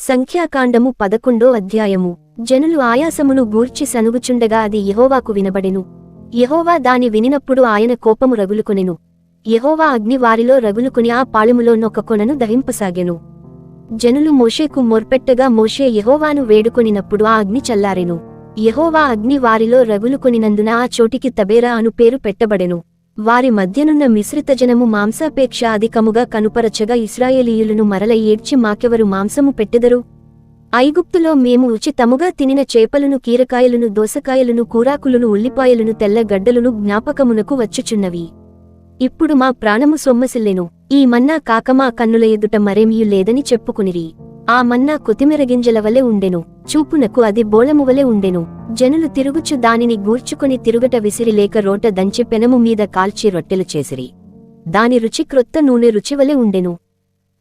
సంఖ్యాకాండము పదకొండో అధ్యాయము. జనులు ఆయాసమును గూర్చి సనుగుచుండగా అది యహోవాకు వినబడెను. యహోవా దాని వినినప్పుడు ఆయన కోపము రగులుకొనెను. యహోవా అగ్ని వారిలో రగులుకుని ఆ పాళెములో నొక్క కొనను దహింపసాగెను. జనులు మోషేకు మొర్పెట్టగా మోషే యహోవాను వేడుకొనినప్పుడు ఆ అగ్ని చల్లారెను. యహోవా అగ్ని వారిలో రగులుకొనినందున ఆ చోటికి తబేరా అను పేరు పెట్టబడెను. వారి మధ్యనున్న మిశ్రిత జనము మాంసాపేక్ష అధికముగా కనుపరచగా ఇస్రాయేలీయులను మరల ఏడ్చి మాకెవరు మాంసము పెట్టెదరు? ఐగుప్తులో మేము ఉచితముగా తినిన చేపలను కీరకాయలను దోసకాయలను కూరాకులను ఉల్లిపాయలను తెల్లగడ్డలను జ్ఞాపకమునకు వచ్చుచున్నవి. ఇప్పుడు మా ప్రాణము సొమ్మసిల్లెను. ఈ మన్నా కాక మా కన్నుల ఎదుట మరేమియు లేదని చెప్పుకునిరి. ఆ మన్నా కొత్తిమీర గింజల వలె ఉండెను. చూపునకు అది బోళము వలె ఉండెను. జనులు తిరుగుచు దానిని గూర్చుకొని తిరుగట విసిరి లేక రోట దంచి పెనము మీద కాల్చి రొట్టెలు చేసిరి. దాని రుచి క్రొత్త నూనె రుచివలె ఉండెను.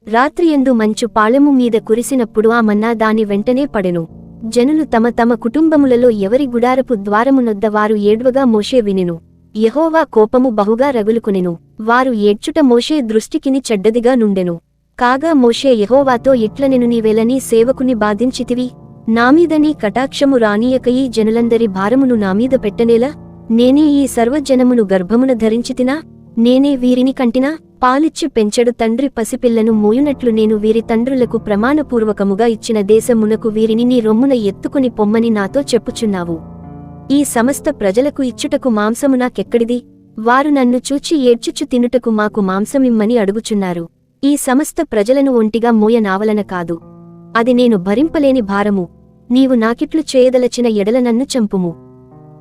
రాత్రియందు మంచు పాళెము మీద కురిసినప్పుడు ఆ మన్నా దాని వెంటనే పడెను. జనులు తమ తమ కుటుంబములలో ఎవరి గుడారపు ద్వారమునొద్ద వారు ఏడ్వగా మోషే వినెను. యహోవా కోపము బహుగా రగులుకునెను. వారు ఏడ్చుట మోషే దృష్టికిని చెడ్డదిగా నుండెను. కాగా మోషే యహోవాతో ఇట్లనెను నీవెలని సేవకుని బాధించితివి. నామీదని కటాక్షము రానీయకయి జనులందరి భారమును నామీద పెట్టనేలా నేనే ఈ సర్వజనమును గర్భమున ధరించితినా? నేనే వీరిని కంటినా? పాలిచ్చి పెంచెడు తండ్రి పసిపిల్లను మోయునట్లు నేను వీరి తండ్రులకు ప్రమాణపూర్వకముగా ఇచ్చిన దేశమునకు వీరిని నీ రొమ్మున ఎత్తుకుని పొమ్మని నాతో చెప్పుచున్నావు. ఈ సమస్త ప్రజలకు ఇచ్చుటకు మాంసము నాకెక్కడిది? వారు నన్ను చూచి ఏడ్చుచు తినుటకు మాకు మాంసమిమ్మని అడుగుచున్నారు. ఈ సమస్త ప్రజలను ఒంటిగా మోయ నావలన కాదు. అది నేను భరింపలేని భారము. నీవు నాకిట్లు చేయదలచిన ఎడల నన్ను చంపుము.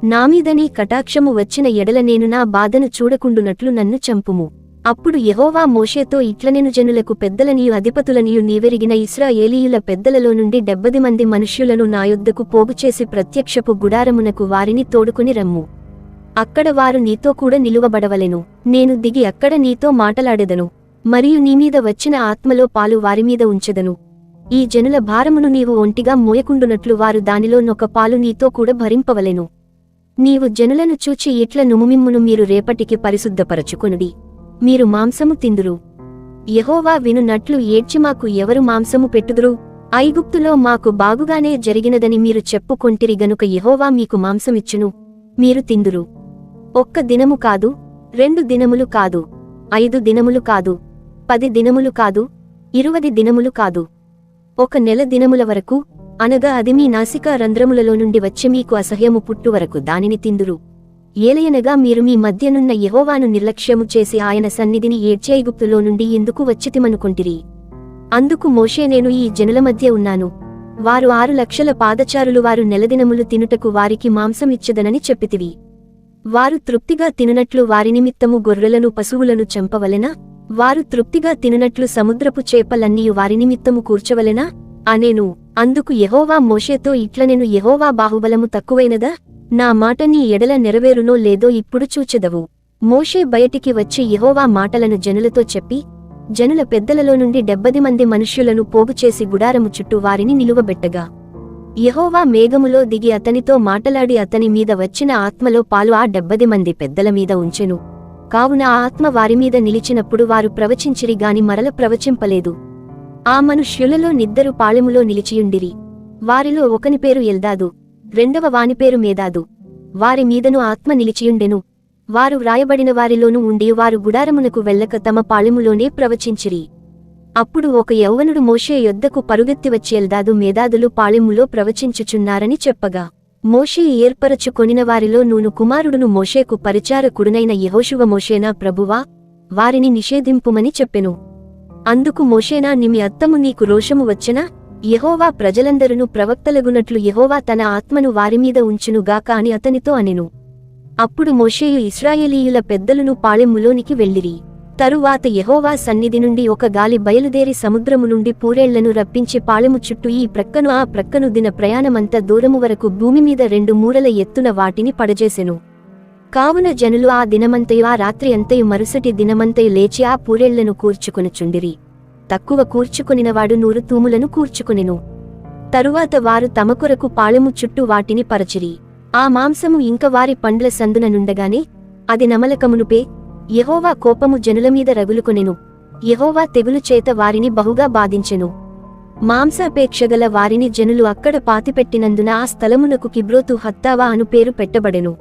నామీద నీ కటాక్షము వచ్చిన ఎడల నేను నా బాధను చూడకుండునట్లు నన్ను చంపుము. అప్పుడు యహోవా మోషేతో ఇట్లనెను జనులకు పెద్దలనియు అధిపతులనియు నీవెరిగిన ఇస్రాయేలీయుల పెద్దలలో నుండి డెబ్బది మంది మనుష్యులను నా యొద్దకు పోగుచేసి ప్రత్యక్షపు గుడారమునకు వారిని తోడుకుని రమ్ము. అక్కడ వారు నీతో కూడా నిలువబడవలెను. నేను దిగి అక్కడ నీతో మాటలాడెదను. మరియు నీమీద వచ్చిన ఆత్మలో పాలు వారిమీద ఉంచెదను. ఈ జనుల భారమును నీవు ఒంటిగా మోయకుండునట్లు వారు దానిలో నొక పాలు నీతో కూడా భరింపవలెను. నీవు జనులను చూచి ఇట్ల నుముమిమ్మును మీరు రేపటికి పరిశుద్ధపరచుకొనుడి. మీరు మాంసము తిందురు. యహోవా వినునట్లు ఏడ్చి మాకు ఎవరు మాంసము పెట్టుదురు? ఐగుప్తులో మాకు బాగుగానే జరిగినదని మీరు చెప్పుకొంటిరి గనుక యహోవా మీకు మాంసమిచ్చును. మీరు తిందురు. ఒక్క దినము కాదు రెండు దినములు కాదు ఐదు దినములు కాదు పది దినములు కాదు ఇరువది దినములు కాదు. ఒక నెల దినముల వరకు అనగా అది మీ నాసికా రంధ్రములలో నుండి వచ్చి మీకు అసహ్యము పుట్టు వరకు దానిని తిందురు. ఏలయనగా మీరు మీ మధ్యనున్న యహోవాను నిర్లక్ష్యము చేసి ఆయన సన్నిధిని ఏడ్చేగుప్తులో నుండి ఎందుకు వచ్చితిమనుకొంటిరి? అందుకు మోషే నేను ఈ జనుల మధ్య ఉన్నాను. వారు ఆరు లక్షల పాదచారులు వారు నెలదినములు తినుటకు వారికి మాంసం ఇచ్చదనని చెప్పితివి. వారు తృప్తిగా తిననట్లు వారి నిమిత్తము గొర్రెలను పశువులను చంపవలెనా? వారు తృప్తిగా తిననట్లు సముద్రపు చేపలన్నీయు వారి నిమిత్తము కూర్చవలెనా? అనేను అందుకు యహోవా మోషేతో ఇట్లనెను యహోవా బాహుబలము తక్కువైనదా? నా మాట నీ ఎడల నెరవేరునో లేదో ఇప్పుడు చూచెదవు. మోషే బయటికి వచ్చి యహోవా మాటలను జనులతో చెప్పి జనుల పెద్దలలో నుండి డెబ్బది మంది మనుష్యులను పోగుచేసి గుడారము చుట్టూ వారిని నిలువబెట్టగా. యహోవా మేఘములో దిగి అతనితో మాటలాడి అతని మీద వచ్చిన ఆత్మలో పాలు ఆ డెబ్బది మంది పెద్దల మీద ఉంచెను. కావున ఆ ఆత్మ వారిమీద నిలిచినప్పుడు వారు ప్రవచించిరి గాని మరల ప్రవచింపలేదు. ఆ మనుష్యులలో నిద్దరు పాళెములో నిలిచియుండిరి. వారిలో ఒకని పేరు ఎల్దాదు రెండవ వాని పేరు మేదాదు. వారి మీదను ఆత్మ నిలిచియుండెను. వారు వ్రాయబడిన వారిలోనూ ఉండి వారు గుడారమునకు వెళ్ళక తమ పాళెములోనే ప్రవచించిరి. అప్పుడు ఒక యౌవనుడు మోషే యొద్దకు పరుగెత్తి ఎల్దాదు మేధాదులు పాళెములో ప్రవచించుచున్నారని చెప్పగా. మోషే ఏర్పరచుకొనిన వారిలో నూను కుమారుడును మోషేకు పరిచారకుడునైన యహోశువ మోషేనా ప్రభువా వారిని నిషేధింపుమని చెప్పెను. అందుకు మోషేనా నిమి అత్తము నీకు రోషము వచ్చెనా? యహోవా ప్రజలందరును ప్రవక్తలగునట్లు యెహోవా తన ఆత్మను వారిమీద ఉంచునుగాక అని అతనితో అనెను. అప్పుడు మోషేయు ఇస్రాయేలీయుల పెద్దలను పాళెములోనికి వెళ్ళిరి. తరువాత యహోవా సన్నిధి నుండి ఒక గాలి బయలుదేరి సముద్రము నుండి పూరేళ్ళను రప్పించి పాళెము చుట్టూ ఈ ప్రక్కను ఆ ప్రక్కను దిన ప్రయాణమంత దూరము వరకు భూమి మీద రెండు మూరల ఎత్తున వాటిని పడజేసెను. కావున జనులు ఆ దినమంతయు ఆ రాత్రి అంతయు మరుసటి దినమంతయు లేచి ఆ పూరేళ్ళను కూర్చుకొనుచుండిరి. తక్కువ కూర్చుకొనినవాడు నూరు తూములను కూర్చుకొనెను. తరువాత వారు తమ కొరకు పాళెము చుట్టూ వాటిని పరచిరి. ఆ మాంసము ఇంక వారి పండ్ల సందున నుండగానే అది నమలకమునుపే యహోవా కోపము జనుల మీద రగులుకొనెను. యహోవా తెగులు చేత వారిని బహుగా బాధించెను. మాంసాపేక్షగల వారిని జనులు అక్కడ పాతిపెట్టినందున ఆ స్థలమునకు కిబ్రోతు హత్తావా అను పేరు పెట్టబడెను.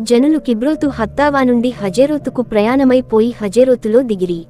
జనులు కిబ్రోతు హత్తావా నుండి హజేరోతుకు ప్రయాణమైపోయి హజేరోతులో దిగిరి.